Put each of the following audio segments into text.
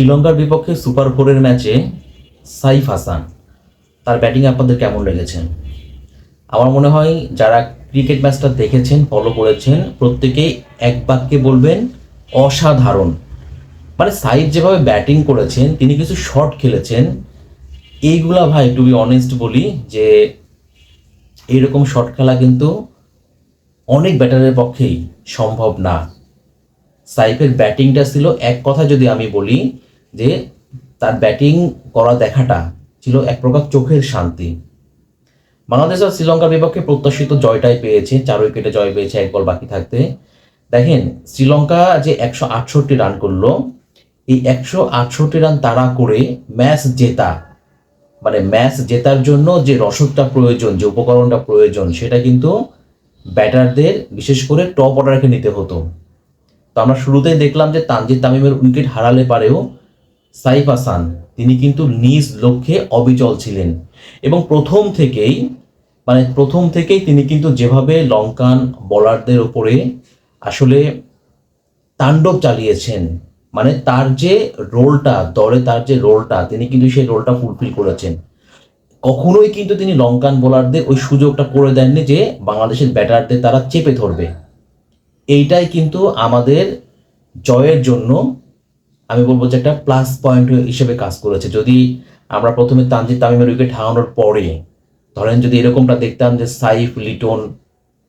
শ্রীলঙ্কার বিপক্ষে সুপার ফোরের ম্যাচে সাইফ হাসান, তার ব্যাটিং আপনাদের কেমন লেগেছে? আমার মনে হয় যারা ক্রিকেট ম্যাচটা দেখেছেন ফলো করেছেন, প্রত্যেকেই এক বাক্যে বলবেন, অসাধারণ। মানে সাইফ যেভাবে ব্যাটিং করেছেন, তিনি কিছু শট খেলেছেন, এইগুলা ভাই টু বি অনেস্ট বলি যে এইরকম শট খেলা কিন্তু অনেক ব্যাটারের পক্ষেই সম্ভব না। সাইফের ব্যাটিংটা ছিল, এক কথা যদি আমি বলি যে তার ব্যাটিং করা দেখাটা ছিল এক প্রকার চোখের শান্তি। বাংলাদেশ আর শ্রীলঙ্কার বিপক্ষে প্রত্যাশিত জয়টাই পেয়েছে, চার উইকেটে জয় পেয়েছে, এক বল বাকি থাকতে। দেখেন, শ্রীলঙ্কা যে একশো আটষট্টি রান করল, এই একশো আটষট্টি রান তাড়া করে ম্যাচ জেতা মানে ম্যাচ জেতার জন্য যে রসদটা প্রয়োজন, যে উপকরণটা প্রয়োজন, সেটা কিন্তু ব্যাটারদের বিশেষ করে টপ অর্ডারকে নিতে হতো। তো আমরা শুরুতেই দেখলাম যে তানজিদ তামিমের উইকেট হারালে পারেও সাইফ হাসান, তিনি কিন্তু নিজ লক্ষ্যে অবিচল ছিলেন। এবং প্রথম থেকেই মানে প্রথম থেকেই তিনি কিন্তু যেভাবে লঙ্কান বোলারদের ওপরে আসলে তাণ্ডব চালিয়েছেন মানে তার যে রোলটা, দলে তার যে রোলটা, তিনি কিন্তু সেই রোলটা ফুলফিল করেছেন। কখনোই কিন্তু তিনি লঙ্কান বোলারদের ওই সুযোগটা করে দেননি যে বাংলাদেশের ব্যাটারদের তারা চেপে ধরবে। এইটাই কিন্তু আমাদের জয়ের জন্য আমি বলব যে একটা প্লাস পয়েন্ট হিসেবে কাজ করেছে। যদি আমরা প্রথমে তানজিদ তামিমের উইকেট হারানোর পরে ধরেন যদি এরকমটা দেখতাম যে সাইফ, লিটন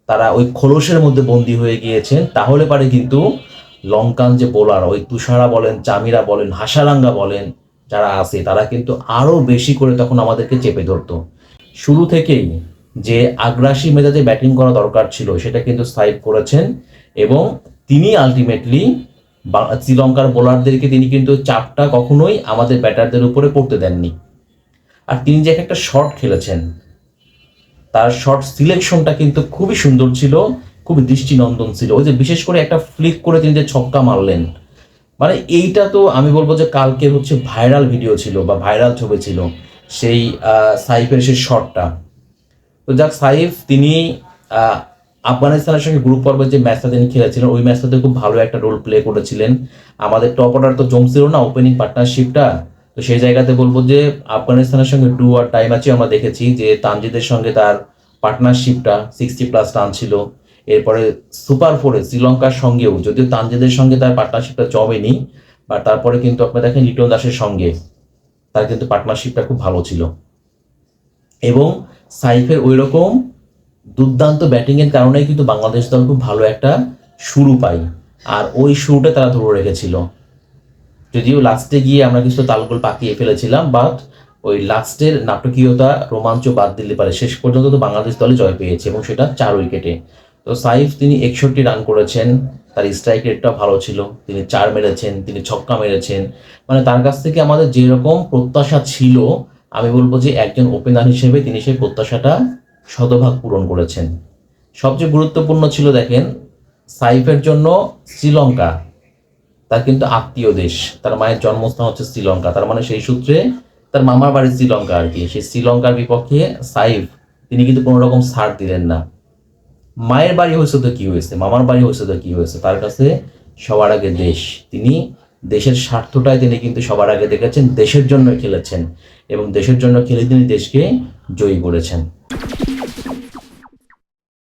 তারা ওই খোলসের মধ্যে বন্দী হয়ে গিয়েছেন তাহলে পারে কিন্তু লঙ্কান যে বোলার ওই তুষারা বলেন, চামিরা বলেন, হাসারাঙ্গা বলেন, যারা আছে, তারা কিন্তু আরও বেশি করে তখন আমাদেরকে চেপে ধরতো। শুরু থেকেই যে আগ্রাসী মেজাজে ব্যাটিং করা দরকার ছিল, সেটা কিন্তু সাইভ করেছেন এবং তিনি আলটিমেটলি শ্রীলঙ্কার বোলারদেরকে তিনি কিন্তু চাপটা কখনোই আমাদের ব্যাটারদের উপরে পড়তে দেননি। আর তিনি যে একটা শট খেলেছেন, তার শর্ট সিলেকশনটা কিন্তু খুবই সুন্দর ছিল, খুবই দৃষ্টিনন্দন ছিল। ওই যে বিশেষ করে একটা ফ্লিক করে তিনি যে ছক্কা মারলেন মানে এইটা তো আমি বলব যে কালকে হচ্ছে ভাইরাল ভিডিও ছিল বা ভাইরাল ছবি ছিল, সেই সাইফের সেই শটটা তো যাক, সাইফ, তিনি আফগানিস্তানের সঙ্গে গ্রুপ পর্বে যে ম্যাচটা তিনি খেলেছিলেন ওই ম্যাচটাতে খুব ভালো একটা রোল প্লে করেছিলেন। আমাদের টপ অর্ডার তো জমছিল না ওপেনিং পার্টনারশিপটা তো সেই জায়গাতে বলব যে আফগানিস্তানের সঙ্গে টু আর টাইম আছে আমরা দেখেছি, যে তানজিদের সঙ্গে তার পার্টনারশিপটা সিক্সটি প্লাস রান ছিল। এরপরে সুপার ফোরে শ্রীলঙ্কার সঙ্গেও, যদিও তানজিদের সঙ্গে তার পার্টনারশিপটা জমেনি বা তারপরে কিন্তু আপনি দেখেন লিটন দাসের সঙ্গে তার কিন্তু পার্টনারশিপটা খুব ভালো ছিল। এবং সাইফের ওই রকম দুর্দান্ত ব্যাটিংয়ের কারণেই কিন্তু বাংলাদেশ দল খুব ভালো একটা শুরু পায়। আর ওই শুরুটা তারা ধরে রেখেছিল। যদিও লাস্টে গিয়ে আমরা কিছু তালগোল পাকিয়ে ফেলেছিলাম বাট ওই লাস্টের নাটকীয়তা, রোমাঞ্চ বাদ দিলে পারে। শেষ পর্যন্ত তো বাংলাদেশ দলে জয় পেয়েছে এবং সেটা চার উইকেটে। তো সাইফ তিনি একষট্টি রান করেছেন, তার স্ট্রাইক রেটটা ভালো ছিল। তিনি চার মেরেছেন, তিনি ছক্কা মেরেছেন। মানে তার কাছ থেকে আমাদের যেরকম প্রত্যাশা ছিল, আমি বলব যে একজন ওপেনার হিসেবে তিনি সেই প্রত্যাশাটা শতভাগ পূরণ করেছেন। সবচেয়ে গুরুত্বপূর্ণ ছিল দেখেন, সাইফের জন্য শ্রীলঙ্কা, তার কিন্তু আত্মীয় দেশ, তার মায়ের জন্মস্থান হচ্ছে শ্রীলঙ্কা, তার মানে সেই সূত্রে তার মামার বাড়ি শ্রীলঙ্কা আর কি। সেই শ্রীলঙ্কার বিপক্ষে সাইফ, তিনি কিন্তু কোনো রকম ছাড় দিলেন না। মায়ের বাড়ি হয়েছে তো কি হয়েছে? মামার বাড়ি হয়েছে তো কি হয়েছে? তার কাছে সবার আগে দেশ। তিনি দেশের স্বার্থটাই তিনি কিন্তু সবার আগে দেখেছেন, দেশের জন্য খেলেছেন এবং দেশের জন্য খেলে তিনি দেশকে জয়ী করেছেন।